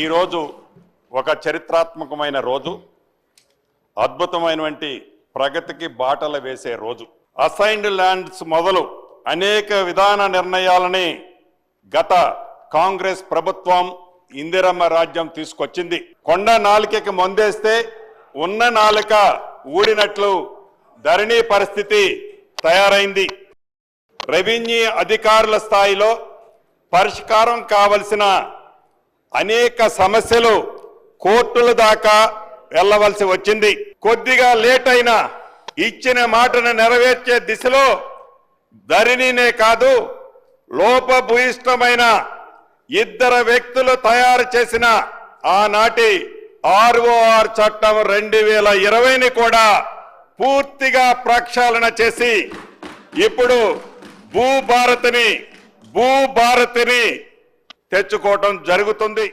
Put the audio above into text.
ఈరోజు ఒక చరిత్రాత్మకమైన రోజు అద్భుతమైనటువంటి ప్రగతికి బాటలు వేసే రోజు. అసైన్డ్ ల్యాండ్స్ మొదలు అనేక విధాన నిర్ణయాలని గత కాంగ్రెస్ ప్రభుత్వం ఇందిరమ్మ రాజ్యం తీసుకొచ్చింది. కొండ నాలికకి మొందేస్తే ఉన్న నాలుక ఊడినట్లు ధరణి పరిస్థితి తయారైంది. రెవెన్యూ అధికారుల స్థాయిలో పరిష్కారం కావలసిన అనేక సమస్యలు కోర్టుల దాకా వెళ్ళవలసి వచ్చింది. కొద్దిగా లేట్ అయినా ఇచ్చిన మాటను నెరవేర్చే దిశలో ధరణినే కాదు లోపభూయిష్టమైన ఇద్దరు వ్యక్తులు తయారు చేసిన ఆనాటి ఆర్ఓఆర్ చట్టం రెండు వేల ఇరవైని కూడా పూర్తిగా ప్రక్షాళన చేసి ఇప్పుడు భూభారతిని భూభారతిని తెచ్చుకోవటం జరుగుతుంది.